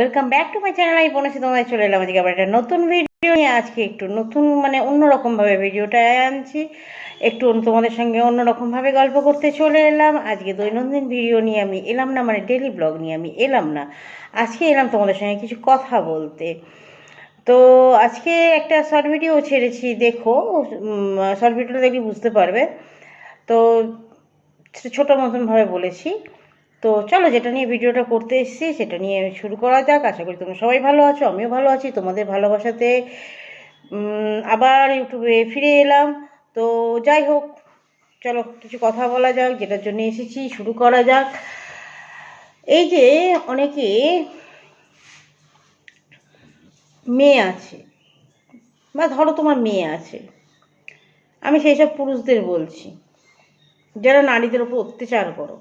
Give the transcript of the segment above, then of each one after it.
Welcome back to my channel আমি বলেছি তোমায় চলে এলাম আজকে আবার একটা নতুন ভিডিও নিয়ে। আজকে একটু নতুন মানে অন্যরকমভাবে ভিডিওটা আনছি। একটু তোমাদের সঙ্গে অন্যরকমভাবে গল্প করতে চলে এলাম। আজকে দৈনন্দিন ভিডিও নিয়ে আমি এলাম না মানে ডেলি ব্লগ নিয়ে আমি এলাম না। আজকে এলাম তোমাদের সঙ্গে কিছু কথা বলতে। তো আজকে একটা শর্ট ভিডিও ছেড়েছি, দেখো। শর্ট ভিডিওটা দেখলে বুঝতে পারবে। তো ছোটো মতনভাবে বলেছি। তো চলো যেটা নিয়ে ভিডিওটা করতে এসেছি সেটা নিয়ে শুরু করা যাক। আশা করি তোমরা সবাই ভালো আছো, আমিও ভালো আছি। তোমাদের ভালোবাসাতে আবার ইউটিউবে ফিরে এলাম। তো যাই হোক, চলো কিছু কথা বলা যাক, যেটার জন্য এসেছি, শুরু করা যাক। এই যে অনেকে মেয়ে আছে, বা ধরো তোমার মেয়ে আছে, আমি সেই সব পুরুষদের বলছি, যারা নারীদের উপর অত্যাচার করো।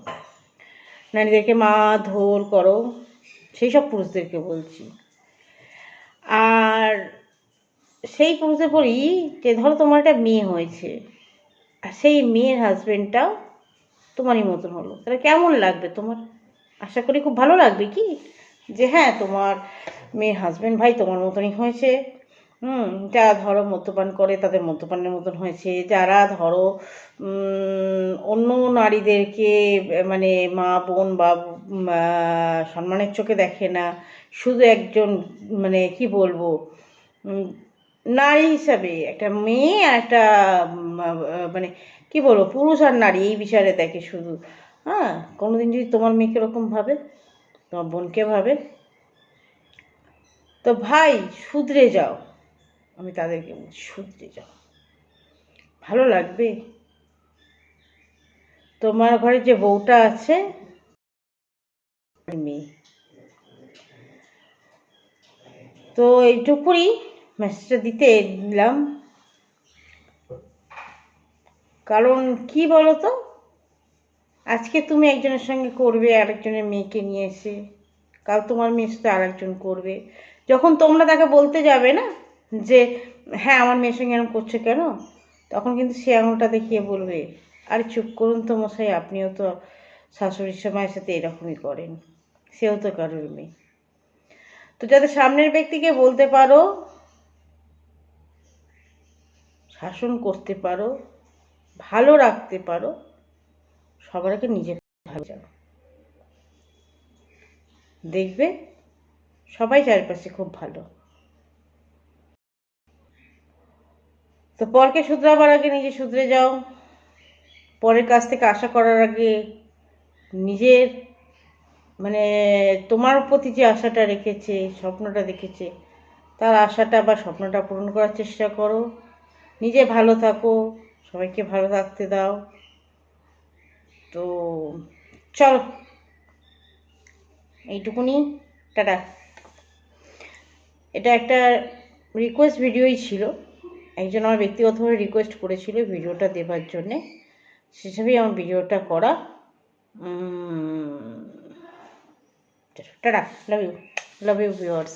নারীদেরকে মা মারধর করো, সেই সব পুরুষদেরকে বলছি। আর সেই পুরুষদের বলি যে ধরো তোমার একটা মেয়ে হয়েছে, আর সেই মেয়ের হাজবেন্ডটাও তোমারই মতন হলো। তাহলে কেমন লাগবে তোমার? আশা করি খুব ভালো লাগবে কি? যে হ্যাঁ তোমার মেয়ের হাজবেন্ড ভাই তোমার মতনই হয়েছে। হুম যারা ধরো মদ্যপান করে তাদের মদ্যপানের মতন হয়েছে। যারা ধরো অন্য নারীদেরকে মানে মা, বোন বা সম্মানের চোখে দেখে না, শুধু একজন মানে কি বলব নারী হিসাবে, একটা মেয়ে আর একটা মানে কি বলব, পুরুষ আর নারী এই বিচারে দেখে শুধু। হ্যাঁ কোনোদিন যদি তোমার মেয়েকে এরকম ভাবে, তোমার বোনকে ভাবে, তো ভাই, শুধরে যাও। আমি তাদেরকে বলছি শুধরে যাও ভালো লাগবে? তোমার ঘরে যে বউটা আছে মেয়ে। তো এইটুকুই মেসেজটা দিতে দিলাম। কারণ কি বলো তো আজকে তুমি একজনের সঙ্গে করবে, আরেকজনের মেয়েকে নিয়ে এসে। কাল তোমার মেয়ের সাথে আরেকজন করবে। যখন তোমরা তাকে বলতে যাবে না যে হ্যাঁ আমার মেয়ের সঙ্গে এরকম করছে কেন? তখন কিন্তু সে আঙুলটা দেখিয়ে বলবে, আরে চুপ করুন তো মশাই, আপনিও তো শাশুড়ির সময়ের সাথে এরকমই করেন। সেও তো কারোর মেয়ে। তো যাতে সামনের ব্যক্তিকে বলতে পারো, শাসন করতে পারো, ভালো রাখতে পারো, সবার আগে নিজে ভালো যাও দেখবে, সবাই চারপাশে খুব ভালো। তো পরকে শুধরাবার আগে নিজে শুধরে যাও। পরের কাছ থেকে আশা করার আগে নিজের মানে তোমার প্রতি যে আশাটা রেখেছে, স্বপ্নটা দেখেছে, তার আশাটা বা স্বপ্নটা পূরণ করার চেষ্টা করো। নিজে ভালো থাকো, সবাইকে ভালো থাকতে দাও। তো চলো, এইটুকুনি, টাটা। এটা একটা রিকোয়েস্ট ভিডিওই ছিল। একজন আমার ব্যক্তিগতভাবে রিকোয়েস্ট করেছিল ভিডিওটা দেবার জন্যে। সেসবেই আমার ভিডিওটা করা। Tata love you love you viewers